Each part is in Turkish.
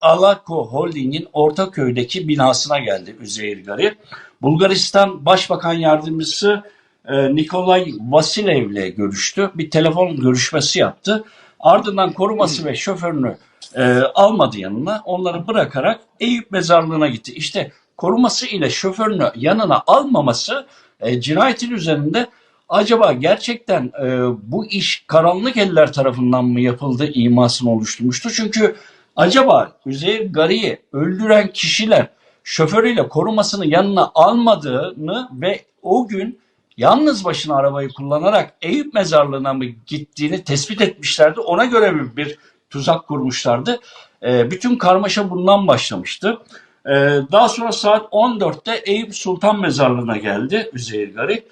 Alako Holding'in Ortaköy'deki binasına geldi Üzeyir Gari. Bulgaristan Başbakan Yardımcısı e, Nikolay Vasilev'le görüştü. Bir telefon görüşmesi yaptı. Ardından koruması ve şoförünü e, almadı yanına. Onları bırakarak Eyüp mezarlığına gitti. İşte koruması ile şoförünü yanına almaması e, cinayetin üzerinde acaba gerçekten e, bu iş karanlık eller tarafından mı yapıldı imasını oluşturmuştu? Çünkü acaba Üzeyir Gari'yi öldüren kişiler şoförüyle korumasını yanına almadığını ve o gün yalnız başına arabayı kullanarak Eyüp mezarlığına mı gittiğini tespit etmişlerdi. Ona göre bir tuzak kurmuşlardı? E, bütün karmaşa bundan başlamıştı. E, daha sonra saat 14'te Eyüp Sultan Mezarlığı'na geldi Üzeyir Gari.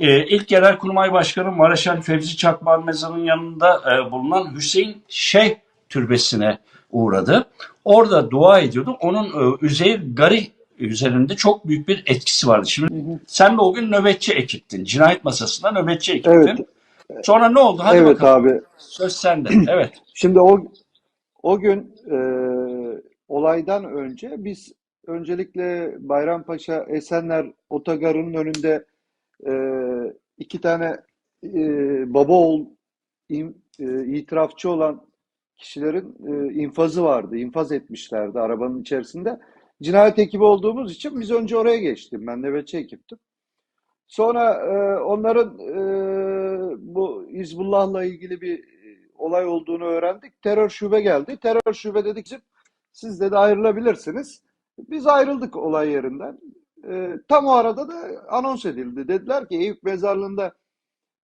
E, ilk Genelkurmay Başkanı Maraşal Fevzi Çakmak'ın mezarının yanında e, bulunan Hüseyin Şeyh Türbesi'ne uğradı. Orada dua ediyordu. Onun e, Üzeyir Gari üzerinde çok büyük bir etkisi vardı. Şimdi sen de o gün nöbetçi ekiptin. Cinayet masasında nöbetçi ekiptin. Evet. Sonra ne oldu? Hadi evet bakalım. abi. Söz sende. Evet. Şimdi o o gün e, olaydan önce biz öncelikle Bayrampaşa Esenler Otogarı'nın önünde e, iki tane e, baba oğul im- e, itirafçı olan kişilerin e, infazı vardı. İnfaz etmişlerdi arabanın içerisinde. Cinayet ekibi olduğumuz için biz önce oraya geçtim. Ben nöbetçi ekiptim. Sonra e, onların e, bu Hizbullah'la ilgili bir e, olay olduğunu öğrendik. Terör şube geldi. Terör şube dedik ki siz de ayrılabilirsiniz. Biz ayrıldık olay yerinden. E, tam o arada da anons edildi. Dediler ki Eyüp Mezarlığı'nda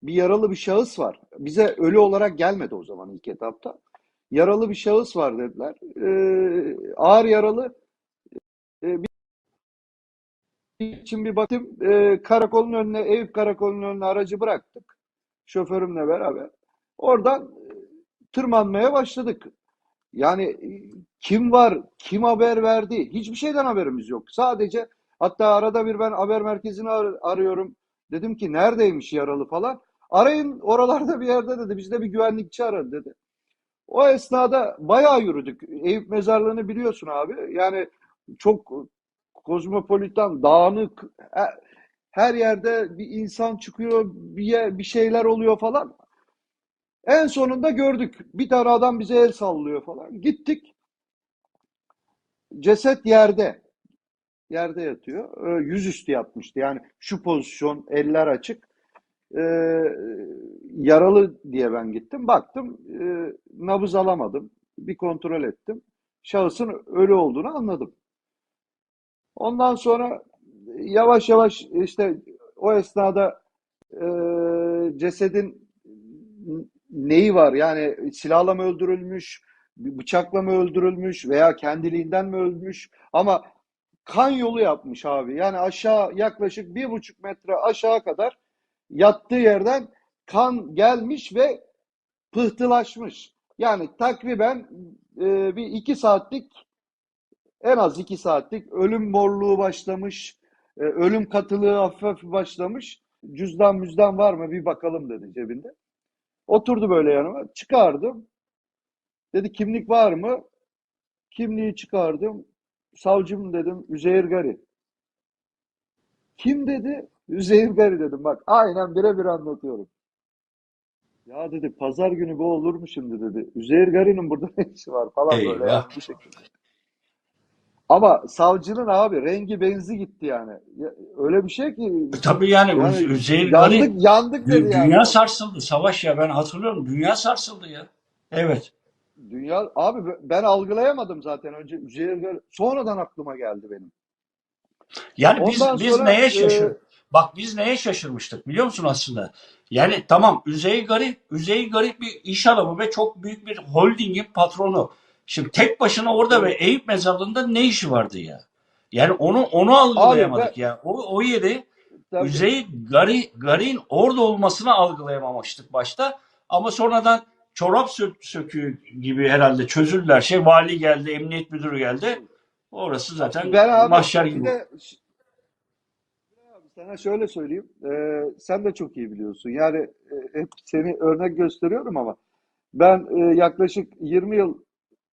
bir yaralı bir şahıs var. Bize ölü olarak gelmedi o zaman ilk etapta. Yaralı bir şahıs var dediler. E, ağır yaralı e, için bir baktım. E, karakolun önüne, Eyüp karakolunun önüne aracı bıraktık. Şoförümle beraber. Oradan e, tırmanmaya başladık. Yani e, kim var, kim haber verdi? Hiçbir şeyden haberimiz yok. Sadece hatta arada bir ben haber merkezini ar- arıyorum. Dedim ki neredeymiş yaralı falan. Arayın oralarda bir yerde dedi. Bizde bir güvenlikçi aradı dedi. O esnada bayağı yürüdük. Eyüp mezarlığını biliyorsun abi. Yani çok kozmopolitan, dağınık, her, yerde bir insan çıkıyor, bir, yer- bir şeyler oluyor falan. En sonunda gördük. Bir tane adam bize el sallıyor falan. Gittik. Ceset yerde. Yerde yatıyor. Ee, Yüzüstü yatmıştı. Yani şu pozisyon, eller açık. Ee, yaralı diye ben gittim. Baktım, e, nabız alamadım. Bir kontrol ettim. Şahısın ölü olduğunu anladım. Ondan sonra yavaş yavaş işte o esnada e, cesedin neyi var? Yani silahla mı öldürülmüş, bıçakla mı öldürülmüş veya kendiliğinden mi ölmüş? Ama kan yolu yapmış abi. Yani aşağı yaklaşık bir buçuk metre aşağı kadar yattığı yerden kan gelmiş ve pıhtılaşmış. Yani takriben e, bir iki saatlik en az iki saatlik ölüm morluğu başlamış, e, ölüm katılığı hafif başlamış. Cüzdan müzdan var mı bir bakalım dedi cebinde. Oturdu böyle yanıma. Çıkardım. Dedi kimlik var mı? Kimliği çıkardım. Savcım dedim Üzeyir Gari. Kim dedi? Üzeyir Gari dedim. Bak aynen birebir anlatıyorum. Ya dedi pazar günü bu olur mu şimdi dedi. Üzeyir Gari'nin burada ne işi var falan böyle Eyvah. yani bu şekilde. Ama savcının abi rengi benzi gitti yani. Ya, öyle bir şey ki Tabii yani, yani Üz- Üzeyir Gari yandık yandık dedi yani. dünya sarsıldı. Savaş ya ben hatırlıyorum. Dünya sarsıldı ya. Evet. Dünya abi ben algılayamadım zaten önce Üzeyir Gari sonradan aklıma geldi benim. Yani biz Ondan biz sonra neye e, şaşır? Bak biz neye şaşırmıştık biliyor musun aslında? Yani tamam Üzey Garip, Üzey Garip bir iş adamı ve çok büyük bir holdingin patronu. Şimdi tek başına orada ve. Eyüp mezarlığında ne işi vardı ya? Yani onu onu Abi ben algılayamadık ya. O, o yeri tabii Üzey Gari, Gari'nin orada olmasını algılayamamıştık başta. Ama sonradan çorap sö- söküğü gibi herhalde çözüldüler. Şey vali geldi, emniyet müdürü geldi. Orası zaten ben abi mahşer gibi. de sana şöyle söyleyeyim. Ee, sen de çok iyi biliyorsun. Yani e, hep seni örnek gösteriyorum ama ben e, yaklaşık 20 yıl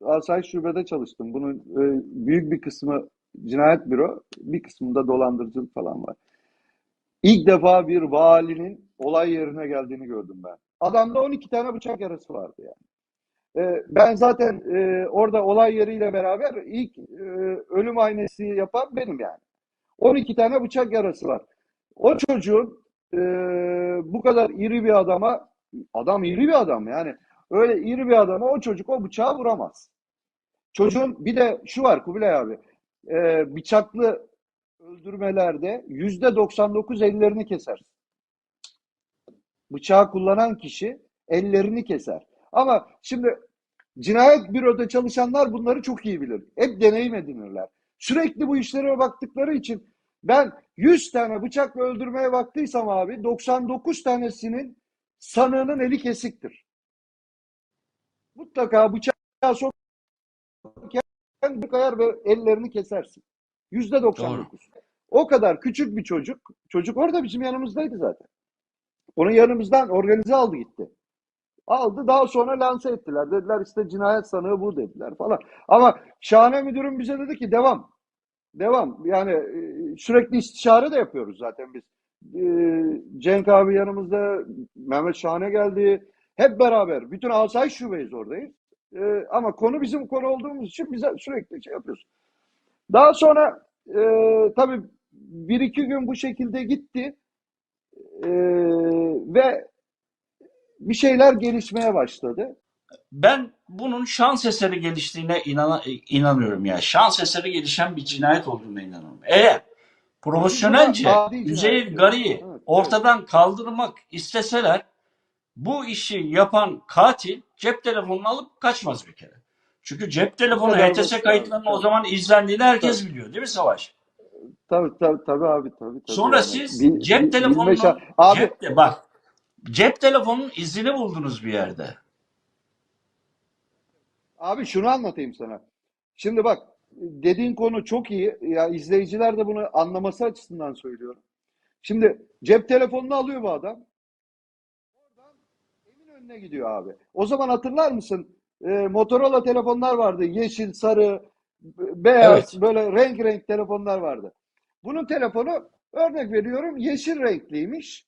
asayiş şubede çalıştım. Bunun e, büyük bir kısmı cinayet büro, bir kısmında dolandırıcılık falan var. İlk defa bir valinin olay yerine geldiğini gördüm ben. Adamda 12 tane bıçak yarası vardı yani. E, ben zaten e, orada olay yeriyle beraber ilk e, ölüm aynesi yapan benim yani. 12 tane bıçak yarası var. O çocuğun e, bu kadar iri bir adama, adam iri bir adam yani. Öyle iri bir adama o çocuk o bıçağı vuramaz. Çocuğun bir de şu var Kubilay abi. E, bıçaklı öldürmelerde yüzde 99 ellerini keser. Bıçağı kullanan kişi ellerini keser. Ama şimdi cinayet büroda çalışanlar bunları çok iyi bilir. Hep deneyim edinirler. Sürekli bu işlere baktıkları için ben 100 tane bıçakla öldürmeye baktıysam abi 99 tanesinin sanığının eli kesiktir. Mutlaka bıçağı sokarken bir kayar ve ellerini kesersin. Yüzde 99. O kadar küçük bir çocuk. Çocuk orada bizim yanımızdaydı zaten. Onu yanımızdan organize aldı gitti. Aldı daha sonra lanse ettiler. Dediler işte cinayet sanığı bu dediler falan. Ama şahane müdürüm bize dedi ki devam. Devam. Yani e, sürekli istişare de yapıyoruz zaten biz. E, Cenk abi yanımızda, Mehmet Şahane geldi. Hep beraber. Bütün asayiş şubeyiz oradayız. E, ama konu bizim konu olduğumuz için bize sürekli şey yapıyoruz. Daha sonra tabii bir iki gün bu şekilde gitti. Ve bir şeyler gelişmeye başladı. Ben bunun şans eseri geliştiğine inan inanıyorum ya. Şans eseri gelişen bir cinayet olduğuna inanıyorum. Eğer profesyonelce. Üzeyir Gari'yi ortadan kaldırmak isteseler bu işi yapan katil cep telefonunu alıp kaçmaz bir kere. Çünkü cep telefonu HTS basit kayıtlarının o zaman izlendiğini herkes biliyor değil mi Savaş? Tabii tabii tabii abi tabii tabii. Sonra Yani siz cep telefonunun abi cepte bak cep telefonunun izini buldunuz bir yerde. Abi şunu anlatayım sana. Şimdi bak dediğin konu çok iyi. Ya izleyiciler de bunu anlaması açısından söylüyorum. Şimdi cep telefonunu alıyor bu adam. Oradan evin önüne gidiyor abi. O zaman hatırlar mısın? Ee, Motorola telefonlar vardı. Yeşil, sarı, beyaz Evet. böyle renk renk telefonlar vardı. Bunun telefonu örnek veriyorum yeşil renkliymiş.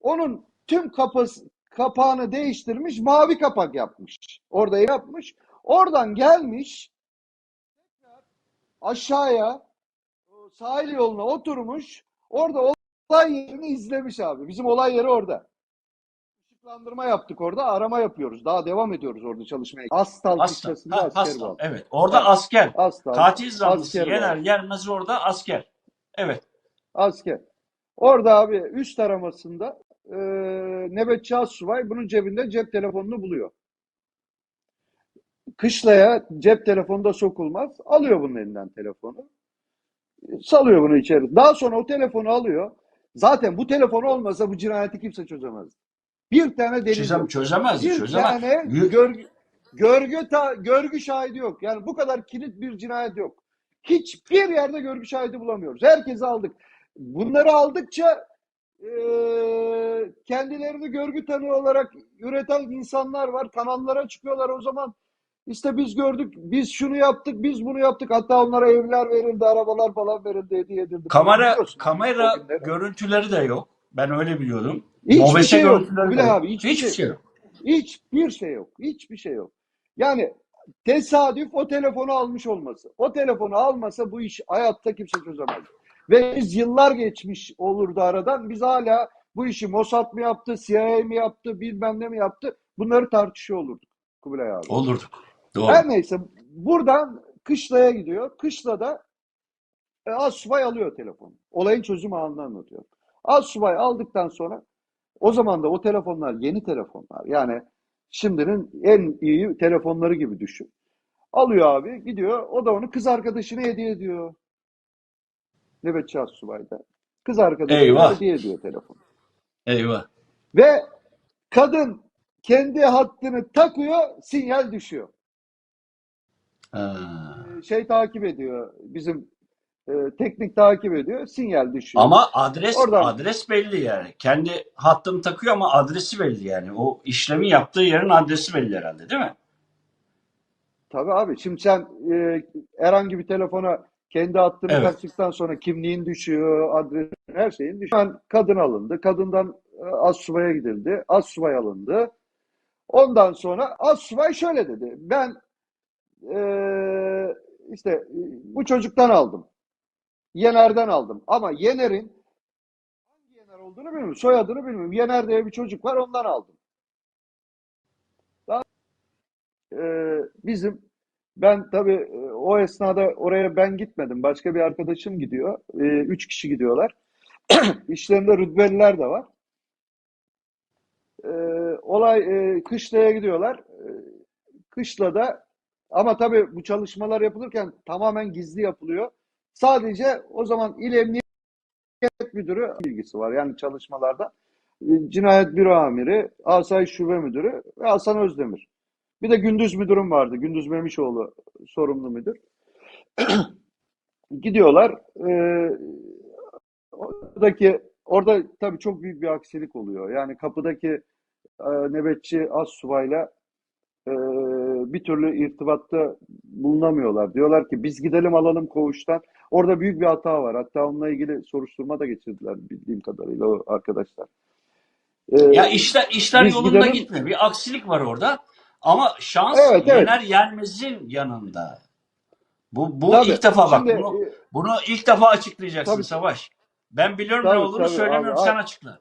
Onun tüm kapısı, kapağını değiştirmiş, mavi kapak yapmış. Orada yapmış. Oradan gelmiş aşağıya sahil yoluna oturmuş. Orada olay yerini izlemiş abi. Bizim olay yeri orada. Işıklandırma yaptık orada. Arama yapıyoruz. Daha devam ediyoruz orada çalışmaya. Astal kışlasında Ha, asker aslan. bu. Evet. Orada Evet. asker. Astal. Katil zanlısı asker yener var. orada asker. Evet. Asker. Orada abi üst aramasında e, nöbetçi assubay bunun cebinde cep telefonunu buluyor. Kışlaya cep telefonu da sokulmaz. Alıyor bunun elinden telefonu. Salıyor bunu içeri. Daha sonra o telefonu alıyor. Zaten bu telefon olmasa bu cinayeti kimse çözemez. Bir tane delil Çözem, yok. çözemez. Bir Çözemez. tane görgü, görgü, ta- görgü şahidi yok. Yani bu kadar kilit bir cinayet yok. Hiçbir yerde görgü şahidi bulamıyoruz. Herkesi aldık. Bunları aldıkça eee, kendilerini görgü tanığı olarak üreten insanlar var. Kanallara çıkıyorlar o zaman. İşte biz gördük, biz şunu yaptık, biz bunu yaptık. Hatta onlara evler verildi, arabalar falan verildi, hediye edildi. Kamera kamera görüntüleri de yok. Ben öyle biliyordum. Hiçbir Mobese şey yok. yok. abi, hiçbir Hiçbir şey- şey yok. Hiçbir şey yok. Hiçbir şey yok. Yani tesadüf o telefonu almış olması. O telefonu almasa bu iş hayatta kimse çözemez. Ve biz yıllar geçmiş olurdu aradan. Biz hala bu işi Mossad mı yaptı, CIA mi yaptı, bilmem ne mi yaptı. Bunları tartışıyor olurduk Kubilay abi. Olurduk. Doğru. Her neyse buradan Kışla'ya gidiyor. Kışla'da e, Assubay alıyor telefonu. Olayın çözüm anını anlatıyor. Assubay aldıktan sonra o zaman da o telefonlar yeni telefonlar. Yani şimdinin en iyi telefonları gibi düşün. Alıyor abi gidiyor. O da onu kız arkadaşına hediye ediyor. Nöbetçi Assubay da. Kız arkadaşına Eyvah. hediye ediyor telefonu. Eyvah. Ve kadın kendi hattını takıyor, sinyal düşüyor. Ha. şey takip ediyor. Bizim e, teknik takip ediyor. Sinyal düşüyor. Ama adres Oradan- adres belli yani. Kendi hattını takıyor ama adresi belli yani. O işlemi yaptığı yerin adresi belli herhalde değil mi? Tabii abi şimdi sen e, herhangi bir telefona kendi hattını Evet. kattıktan sonra kimliğin düşüyor, adres, her şeyin düşüyor. Ben kadın alındı. Kadından e, Assubaya gidildi. Assubay alındı. Ondan sonra Assubay şöyle dedi. Ben e, işte bu çocuktan aldım. Yener'den aldım. Ama Yener'in hangi Yener olduğunu bilmiyorum. Soyadını bilmiyorum. Yener diye bir çocuk var ondan aldım. Daha, e, bizim ben tabii e, o esnada oraya ben gitmedim. Başka bir arkadaşım gidiyor. E, üç kişi gidiyorlar. İşlerinde rütbeliler de var. E, olay e, Kışla'ya gidiyorlar. E, Kışla'da ama tabii bu çalışmalar yapılırken tamamen gizli yapılıyor. Sadece o zaman İl Emniyet Müdürü bilgisi var yani çalışmalarda. E, Cinayet Büro Amiri, Asayiş Şube Müdürü ve Hasan Özdemir. Bir de Gündüz Müdürüm vardı. Gündüz Memişoğlu sorumlu müdür. Gidiyorlar. E, oradaki orada tabii çok büyük bir aksilik oluyor. Yani kapıdaki e, nöbetçi astsubayla e, bir türlü irtibatta bulunamıyorlar. Diyorlar ki biz gidelim alalım koğuştan. Orada büyük bir hata var. Hatta onunla ilgili soruşturma da geçirdiler bildiğim kadarıyla o arkadaşlar. E, Ya işler işler yolunda gidelim. gitmiyor. Bir aksilik var orada. Ama şans Evet, evet. Yener Yenmez'in yanında. Bu bu Tabii. ilk defa bak Şimdi, bunu e, bunu ilk defa açıklayacaksın Tabii. Savaş. Ben biliyorum Tabii, ne olduğunu tabii söylemiyorum abi. sen açıkla.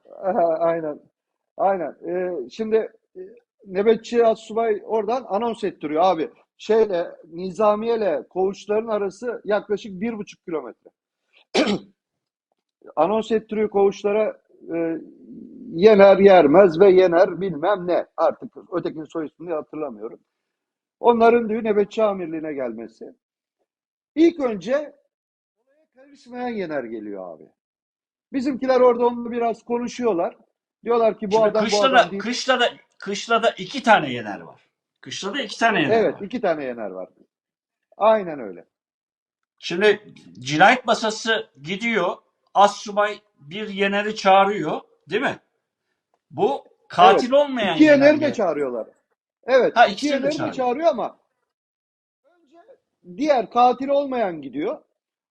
Aynen. Aynen. Ee, şimdi e, nöbetçi astsubay oradan anons ettiriyor abi. Şeyle Nizamiye'yle koğuşların arası yaklaşık bir buçuk kilometre. Anons ettiriyor koğuşlara e, Yener Yermez ve Yener bilmem ne. Artık ötekinin soy ismini hatırlamıyorum. Onların diyor nöbetçi amirliğine gelmesi. İlk önce karışmayan Yener geliyor abi. Bizimkiler orada onunla biraz konuşuyorlar. Diyorlar ki bu Şimdi adam bu kışlada, adam değil. kışlada, kışlada iki tane Yener var. Kışlada iki tane Yener Evet, var. iki tane Yener var. Aynen öyle. Şimdi cinayet masası gidiyor. Assubay bir Yener'i çağırıyor. Değil mi? Bu katil olmayan İki Yener Yener'i de çağırıyorlar. Evet, Ha, iki ikisini de Yener'i de çağırıyor. çağırıyor ama önce diğer katil olmayan gidiyor.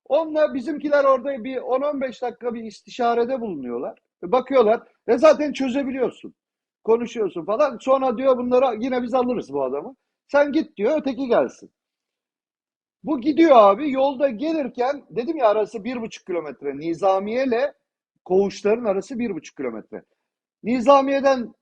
Onunla bizimkiler orada bir 10-15 dakika bir istişarede bulunuyorlar. Bakıyorlar ve zaten çözebiliyorsun. Konuşuyorsun falan. Sonra diyor bunlara yine biz alırız bu adamı. Sen git diyor öteki gelsin. Bu gidiyor abi yolda gelirken dedim ya arası bir buçuk kilometre. Nizamiye ile koğuşların arası bir buçuk kilometre. Nizamiye'den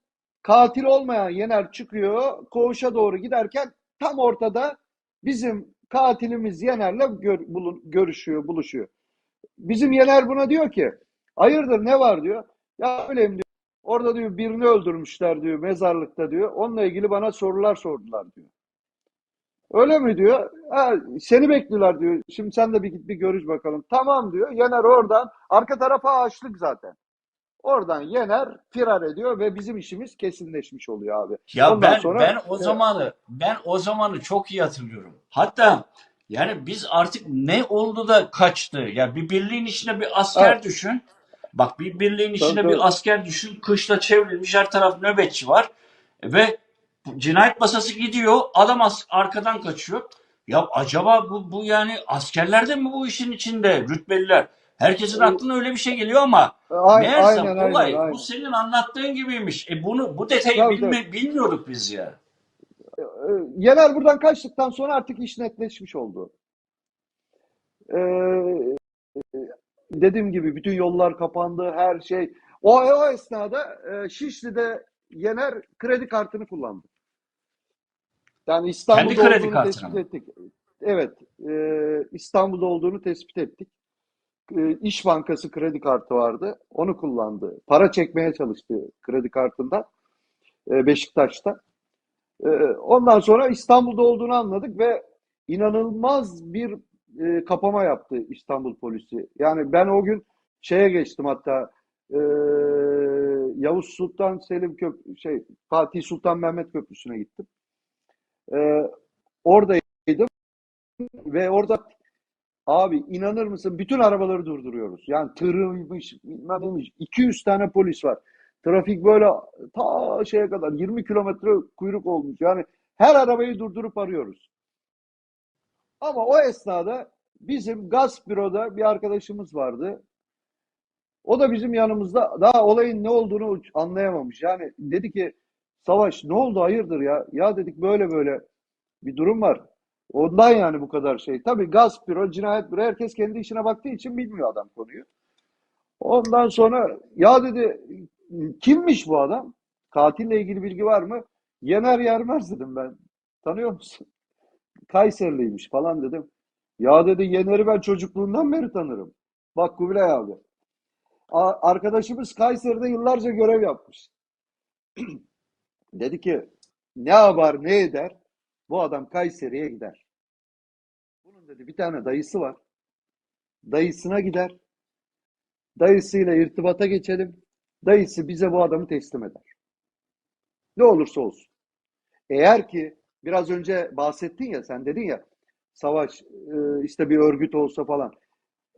katil olmayan Yener çıkıyor. Koğuşa doğru giderken tam ortada bizim katilimiz Yener'le gör, bulun- görüşüyor, buluşuyor. Bizim Yener buna diyor ki hayırdır ne var diyor. Ya öyleyim diyor. Orada diyor birini öldürmüşler diyor mezarlıkta diyor. Onunla ilgili bana sorular sordular diyor. Öyle mi diyor. Ha, seni bekliyorlar diyor. Şimdi sen de bir git bir görüş bakalım. Tamam diyor. Yener oradan. Arka tarafa ağaçlık zaten. Oradan Yener firar ediyor ve bizim işimiz kesinleşmiş oluyor abi. Ya Ondan ben sonra- ben o zamanı ben o zamanı çok iyi hatırlıyorum. Hatta yani biz artık ne oldu da kaçtı? Ya bir birliğin içinde bir asker Evet. düşün. Bak bir birliğin içinde Tabii, bir tabii. asker düşün. Kışla çevrilmiş her taraf nöbetçi var. Ve cinayet masası gidiyor. Adam arkadan kaçıyor. Ya acaba bu bu yani askerler de mi bu işin içinde? Rütbeliler. Herkesin aklına öyle bir şey geliyor ama Ay- meğersem aynen, olay aynen, aynen. bu senin anlattığın gibiymiş. E bunu bu detayı Tabii, bilme- bilmiyorduk biz ya. Ee, Yener buradan kaçtıktan sonra artık iş netleşmiş oldu. Ee, dediğim gibi bütün yollar kapandı, her şey. O, o esnada e, Şişli'de Yener kredi kartını kullandı. Yani İstanbul'da Kendi kredi olduğunu kartını tespit ettik. Evet, e, İstanbul'da olduğunu tespit ettik. E, İş Bankası kredi kartı vardı, onu kullandı. Para çekmeye çalıştı kredi kartından e, Beşiktaş'ta. Ee, Ondan sonra İstanbul'da olduğunu anladık ve inanılmaz bir e, kapama yaptı İstanbul polisi. Yani ben o gün şeye geçtim hatta e, Yavuz Sultan Selim Köp şey Fatih Sultan Mehmet Köprüsü'ne gittim. E, oradaydım ve orada abi inanır mısın bütün arabaları durduruyoruz. Yani tırıymış, bilmem neymiş. 200 tane polis var. Trafik böyle ta şeye kadar 20 kilometre kuyruk olmuş. Yani her arabayı durdurup arıyoruz. Ama o esnada bizim gaz büroda bir arkadaşımız vardı. O da bizim yanımızda daha olayın ne olduğunu anlayamamış. Yani dedi ki Savaş ne oldu hayırdır ya? Ya dedik böyle böyle bir durum var. Ondan yani bu kadar şey. Tabii gaz büro, cinayet büro herkes kendi işine baktığı için bilmiyor adam konuyu. Ondan sonra ya dedi kimmiş bu adam? Katille ilgili bilgi var mı? Yener Yermez dedim ben. Tanıyor musun? Kayserliymiş falan dedim. Ya dedi Yener'i ben çocukluğundan beri tanırım. Bak Kubilay abi. Arkadaşımız Kayseri'de yıllarca görev yapmış. Dedi ki ne yapar ne eder? Bu adam Kayseri'ye gider. Bunun dedi bir tane dayısı var. Dayısına gider. Dayısıyla irtibata geçelim. Dayısı bize bu adamı teslim eder. Ne olursa olsun. Eğer ki biraz önce bahsettin ya sen dedin ya savaş e, işte bir örgüt olsa falan.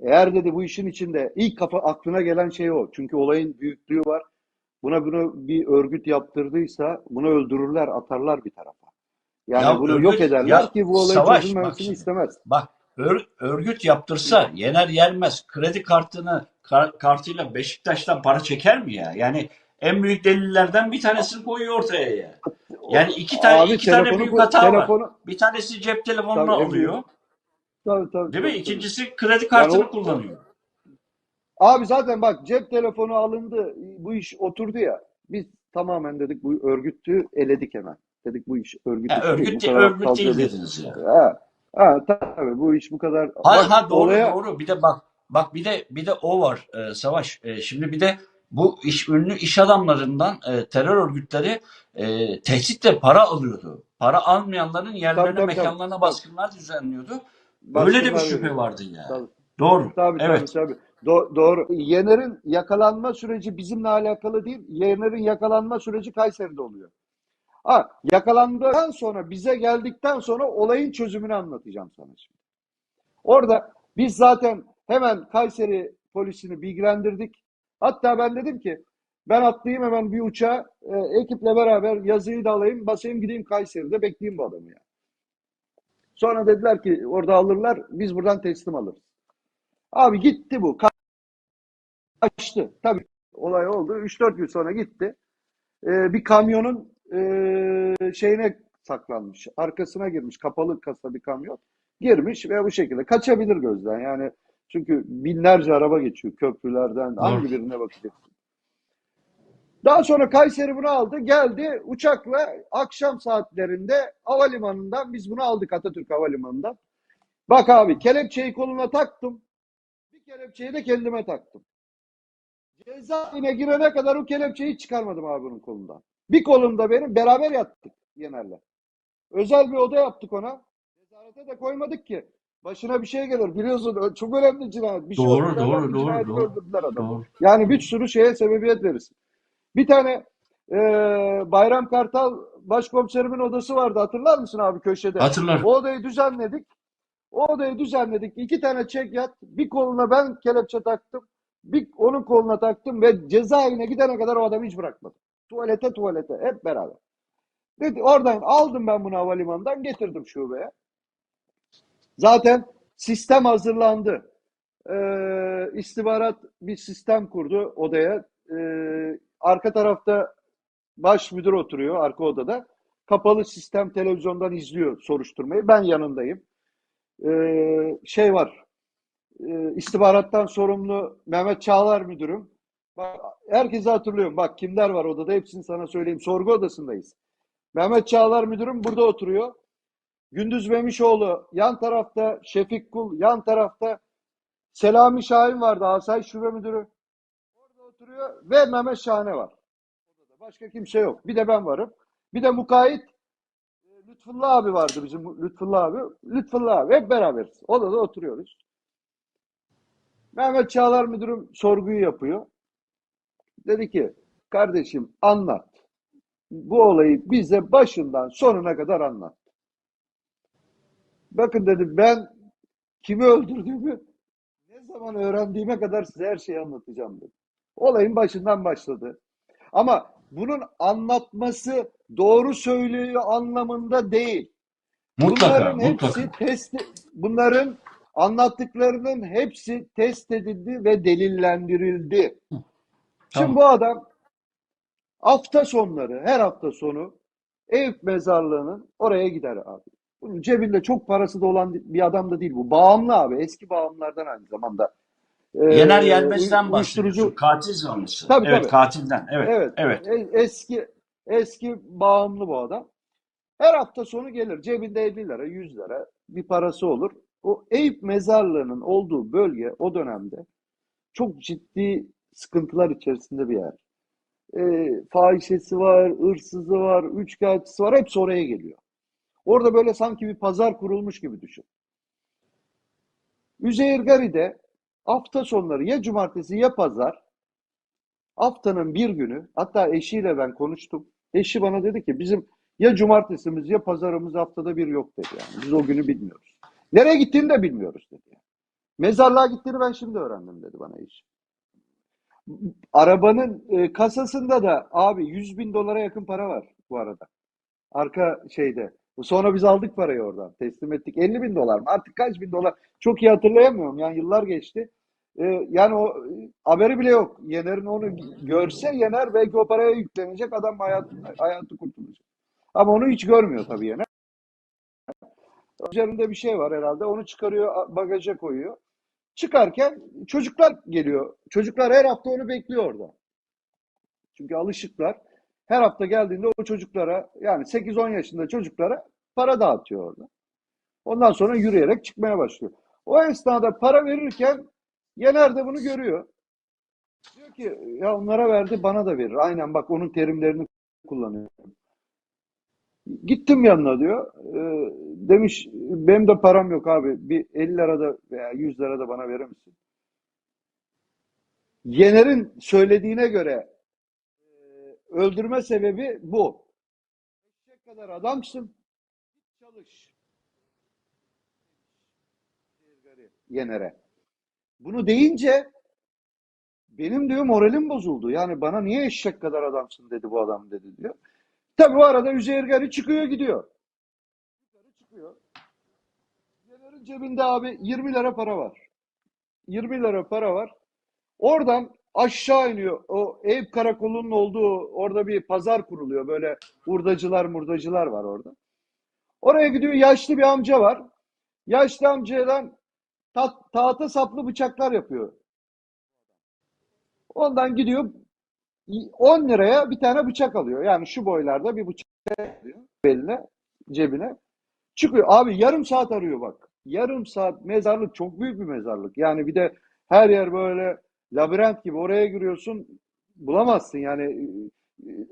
Eğer dedi bu işin içinde ilk kafa aklına gelen şey o. Çünkü olayın büyüklüğü var. Buna bunu bir örgüt yaptırdıysa bunu öldürürler, atarlar bir tarafa. Yani Ya bunu örgüt- yok ederler ya ki bu olayın savaş, bak çözülmemesini istemez. Bak ör- örgüt yaptırsa Yener Yermez kredi kartını kar- kartıyla Beşiktaş'tan para çeker mi ya? Yani en büyük delillerden bir tanesini koyuyor ortaya ya. Yani iki tane Abi iki tane büyük hata var. telefonu Bir tanesi cep telefonunu Tabii, alıyor. tabii, tabii, Değil mi? tabii, tabii. İkincisi kredi kartını Yani o- kullanıyor. Abi zaten bak cep telefonu alındı. Bu iş oturdu ya. Biz tamamen dedik bu örgütü eledik hemen. Dedik bu iş örgüt Ya örgüt değil, örgüt değil dediniz ya. Ha, ha, tabii bu iş bu kadar. Ha, Bak ha doğru olaya doğru. Bir de bak bak bir de bir de o var e, Savaş. E, şimdi bir de bu iş ünlü iş adamlarından e, terör örgütleri e, tehditle para alıyordu. Para almayanların yerlerine Tabii, tabii, mekanlarına tabii. baskınlar düzenliyordu. Öyle de bir baskınlar şüphe veriyor. vardı ya. Tabii. Doğru. Tabii Evet. tabii tabii. Do- doğru. Yener'in yakalanma süreci bizimle alakalı değil. Yener'in yakalanma süreci Kayseri'de oluyor. Ha, yakalandıktan sonra bize geldikten sonra olayın çözümünü anlatacağım sana şimdi. Orada biz zaten hemen Kayseri polisini bilgilendirdik. Hatta ben dedim ki ben atlayayım hemen bir uçağa e, ekiple beraber yazıyı da alayım basayım gideyim Kayseri'de bekleyeyim bu adamı ya. Sonra dediler ki orada alırlar biz buradan teslim alırız. Abi gitti bu. Kaçtı. Tabii olay oldu. 3-4 gün sonra gitti. Ee, bir kamyonun e, şeyine saklanmış. Arkasına girmiş. Kapalı kasa bir kamyon. Girmiş ve bu şekilde. Kaçabilir gözden. Yani çünkü binlerce araba geçiyor köprülerden. Hangi birine bakacaksın? Daha sonra Kayseri bunu aldı. Geldi uçakla akşam saatlerinde havalimanından biz bunu aldık Atatürk Havalimanı'ndan. Bak abi kelepçeyi koluna taktım. Bir kelepçeyi de kendime taktım. Cezaevine girene kadar o kelepçeyi çıkarmadım abi bunun kolundan. Bir kolumda benim beraber yattık Yener'le. Özel bir oda yaptık ona. Nezarete de koymadık ki. Başına bir şey gelir. Biliyorsun çok önemli cinayet. Bir şey Doğru, oldu, doğru, doğru, doğru. adamı. Doğru. Yani bir sürü şeye sebebiyet verirsin. Bir tane e, Bayram Kartal başkomiserimin odası vardı. Hatırlar mısın abi köşede? Hatırlarım. O odayı düzenledik. O odayı düzenledik. İki tane çek yat. Bir koluna ben kelepçe taktım. Bir onun koluna taktım ve cezaevine gidene kadar o adamı hiç bırakmadım. Tuvalete tuvalete hep beraber. Dedi, oradan aldım ben bunu havalimanından getirdim şubeye. Zaten sistem hazırlandı. Ee, istihbarat bir sistem kurdu odaya. Ee, arka tarafta baş müdür oturuyor arka odada. Kapalı sistem televizyondan izliyor soruşturmayı. Ben yanındayım. Ee, şey var. E, istihbarattan sorumlu Mehmet Çağlar müdürüm. Bak, herkesi hatırlıyorum. Bak kimler var odada hepsini sana söyleyeyim. Sorgu odasındayız. Mehmet Çağlar müdürüm burada oturuyor. Gündüz Memişoğlu yan tarafta, Şefik Kul yan tarafta, Selami Şahin vardı Asayiş Şube Müdürü. Orada oturuyor ve Mehmet Şahane var. Başka kimse yok. Bir de ben varım. Bir de mukayyit e, Lütfullah abi vardı bizim Lütfullah abi. Lütfullah abi hep beraberiz. Odada oturuyoruz. Mehmet Çağlar müdürüm sorguyu yapıyor. Dedi ki kardeşim anlat. Bu olayı bize başından sonuna kadar anlat. Bakın dedi ben kimi öldürdüğümü ne zaman öğrendiğime kadar size her şeyi anlatacağım dedi. Olayın başından başladı. Ama bunun anlatması doğru söylüyor anlamında değil. Mutlaka, Bunların mutlaka. hepsi test, bunların anlattıklarının hepsi test edildi ve delillendirildi. Şimdi Tamam. bu adam hafta sonları, her hafta sonu Eyüp mezarlığının oraya gider abi. Bunun cebinde çok parası da olan bir adam da değil bu. Bağımlı abi. Eski bağımlılardan aynı zamanda. Ee, Yener Yelmez'den bahsediyorsun. Katil zanlısı. Tabii, evet, tabii. katilden. Evet, Evet. evet. e- Eski eski bağımlı bu adam. Her hafta sonu gelir. Cebinde 50 lira, 100 lira bir parası olur. O Eyüp mezarlığının olduğu bölge o dönemde çok ciddi sıkıntılar içerisinde bir yer. E, fahişesi var, hırsızı var, üçkağıtçısı var. Hepsi oraya geliyor. Orada böyle sanki bir pazar kurulmuş gibi düşün. Üzeyir Gari'de hafta sonları ya cumartesi ya pazar haftanın bir günü hatta eşiyle ben konuştum. Eşi bana dedi ki bizim ya cumartesimiz ya pazarımız haftada bir yok dedi yani. Biz o günü bilmiyoruz. Nereye gittiğini de bilmiyoruz dedi. Yani. Mezarlığa gittiğini ben şimdi öğrendim dedi bana eşi. Arabanın e, kasasında da abi 100 bin dolara yakın para var bu arada. Arka şeyde. Sonra biz aldık parayı oradan. Teslim ettik. 50 bin dolar mı? Artık kaç bin dolar? Çok iyi hatırlayamıyorum. Yani yıllar geçti. Ee, yani o haberi bile yok. Yener'in onu görse Yener belki o paraya yüklenecek. Adam hayat, hayatı kurtulacak. Ama onu hiç görmüyor tabii Yener. Üzerinde bir şey var herhalde. Onu çıkarıyor, bagaja koyuyor. Çıkarken çocuklar geliyor. Çocuklar her hafta onu bekliyor orada. Çünkü alışıklar. Her hafta geldiğinde o çocuklara yani 8-10 yaşında çocuklara para dağıtıyor orada. Ondan sonra yürüyerek çıkmaya başlıyor. O esnada para verirken Yener de bunu görüyor. Diyor ki ya onlara verdi bana da verir. Aynen bak onun terimlerini kullanıyor. Gittim yanına diyor. Ee, demiş benim de param yok abi. Bir 50 lira da veya 100 lira da bana verir misin? Yener'in söylediğine göre e, öldürme sebebi bu. Ne kadar adamsın. Çalış. Yener'e. Bunu deyince benim diyor moralim bozuldu. Yani bana niye eşek kadar adamsın dedi bu adam dedi diyor. Tabii bu arada Üzeyir Gari çıkıyor gidiyor. Yukarı çıkıyor. Yener'in cebinde abi 20 lira para var. 20 lira para var. Oradan aşağı iniyor. O Eyüp Karakolu'nun olduğu orada bir pazar kuruluyor. Böyle hurdacılar murdacılar var orada. Oraya gidiyor yaşlı bir amca var. Yaşlı amcadan ta tahta saplı bıçaklar yapıyor. Ondan gidiyor 10 liraya bir tane bıçak alıyor. Yani şu boylarda bir bıçak alıyor beline, cebine. Çıkıyor. Abi yarım saat arıyor bak. Yarım saat mezarlık çok büyük bir mezarlık. Yani bir de her yer böyle labirent gibi oraya giriyorsun bulamazsın. Yani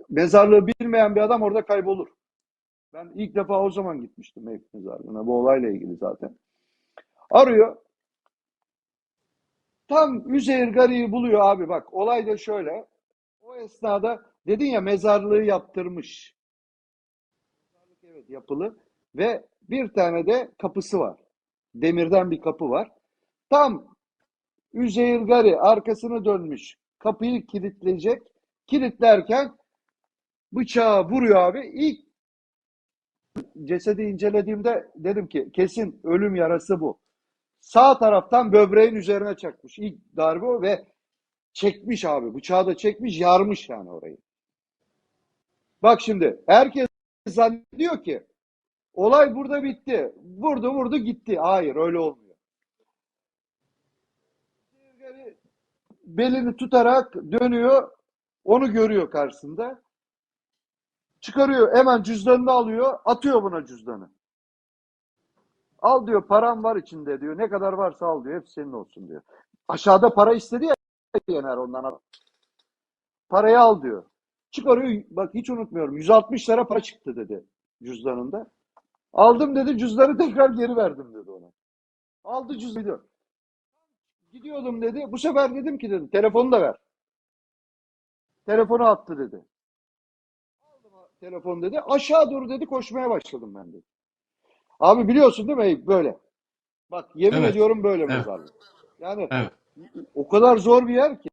mezarlığı bilmeyen bir adam orada kaybolur. Ben ilk defa o zaman gitmiştim Eyüp mezarlığına. Bu olayla ilgili zaten. Arıyor. Tam Üzeyir Gari'yi buluyor abi bak. Olay da şöyle. O esnada dedin ya mezarlığı yaptırmış. Mezarlık evet yapılı ve bir tane de kapısı var. Demirden bir kapı var. Tam Üzeyir Gari arkasını dönmüş. Kapıyı kilitleyecek. Kilitlerken bıçağı vuruyor abi. İlk cesedi incelediğimde dedim ki kesin ölüm yarası bu. Sağ taraftan böbreğin üzerine çakmış. İlk darbe o ve çekmiş abi. Bıçağı da çekmiş, yarmış yani orayı. Bak şimdi herkes zannediyor ki olay burada bitti. Vurdu vurdu gitti. Hayır öyle olmuyor. Belini tutarak dönüyor. Onu görüyor karşısında. Çıkarıyor hemen cüzdanını alıyor. Atıyor buna cüzdanı. Al diyor param var içinde diyor. Ne kadar varsa al diyor. Hepsi senin olsun diyor. Aşağıda para istedi ya Yener ondan. Parayı al diyor. Çıkarıyor. Bak hiç unutmuyorum. 160 lira para çıktı dedi cüzdanında. Aldım dedi cüzdanı tekrar geri verdim dedi ona. Aldı cüzdanı. Diyor. Gidiyordum dedi. Bu sefer dedim ki dedim telefonu da ver. Telefonu attı dedi. Aldım telefon dedi. Aşağı doğru dedi koşmaya başladım ben dedi. Abi biliyorsun değil mi böyle. Bak yemin Evet. ediyorum böyle Evet. mezarlık. Yani Evet. o kadar zor bir yer ki.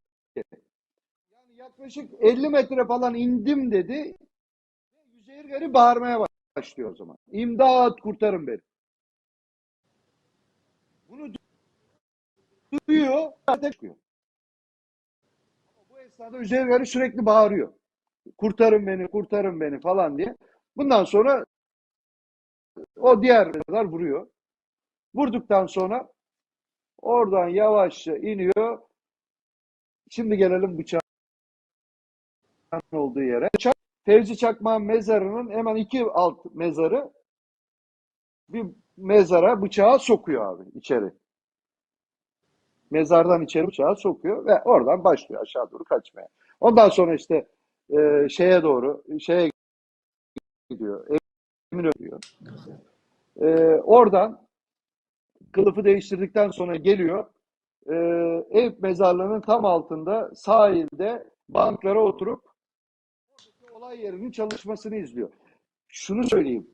Yani yaklaşık 50 metre falan indim dedi. Üzeyir Gari bağırmaya başlıyor o zaman. İmdat kurtarın beni. Bunu duyuyor, çıkıyor. Bu esnada Üzeyir sürekli bağırıyor. Kurtarın beni, kurtarın beni falan diye. Bundan sonra o diğer kadar vuruyor. Vurduktan sonra oradan yavaşça iniyor. Şimdi gelelim bıçağın olduğu yere. Bıçak, Fevzi Çakmak'ın mezarının hemen iki alt mezarı bir mezara bıçağı sokuyor abi içeri. Mezardan içeri bıçağı sokuyor ve oradan başlıyor aşağı doğru kaçmaya. Ondan sonra işte e, şeye doğru şeye gidiyor. Eminönü diyor. E, oradan kılıfı değiştirdikten sonra geliyor. E, Eyüp mezarlığının tam altında sahilde banklara oturup olay yerinin çalışmasını izliyor. Şunu söyleyeyim.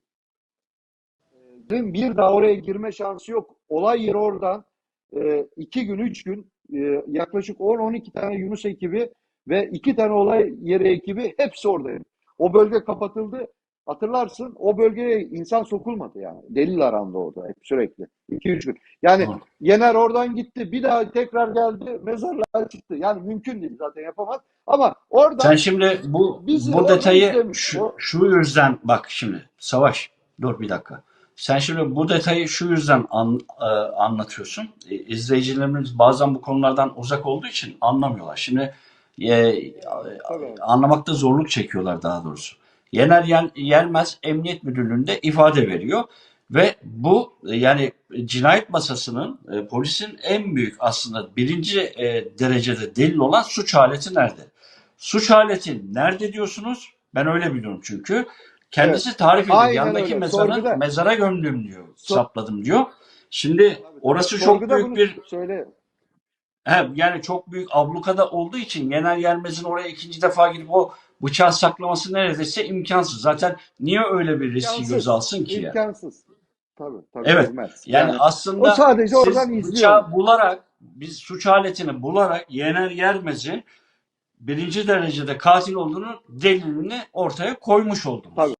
Ee, Bir daha oraya girme şansı yok. Olay yeri oradan e, iki gün, üç gün e, yaklaşık 10-12 tane Yunus ekibi ve iki tane olay yeri ekibi hepsi oradaydı. O bölge kapatıldı. Hatırlarsın o bölgeye insan sokulmadı yani. Delil arandı orada hep sürekli. 2-3 gün. Yani Doğru. Yener oradan gitti. Bir daha tekrar geldi. Mezarlığa çıktı. Yani mümkün değil zaten yapamaz. Ama oradan Sen şimdi bu bu orada detayı şu, şu yüzden bak şimdi Savaş dur bir dakika. Sen şimdi bu detayı şu yüzden an- e, anlatıyorsun. E, izleyicilerimiz bazen bu konulardan uzak olduğu için anlamıyorlar. Şimdi e, anlamakta zorluk çekiyorlar daha doğrusu. Yener Yen- Emniyet Müdürlüğü'nde ifade veriyor ve bu e, yani cinayet masasının e, polisin en büyük aslında birinci e, derecede delil olan suç aleti nerede? Suç aleti nerede diyorsunuz? Ben öyle biliyorum çünkü. Kendisi tarif ediyor. Aynen Yandaki öyle. mezara, Sorguda. mezara gömdüm diyor. Sor- Sapladım diyor. Şimdi orası çok Sorguda büyük bunu bir söyle. He, yani çok büyük ablukada olduğu için Yener Yelmez'in oraya ikinci defa gidip o bıçağı saklaması neredeyse imkansız. Zaten niye öyle bir riski göz alsın ki? ya? İmkansız. Tabii tabii. Evet. bilmez. Yani, aslında o sadece siz oradan izliyor. bıçağı bularak, biz suç aletini bularak Yener Yelmez'i birinci derecede katil olduğunu delilini ortaya koymuş oldunuz. Tabii.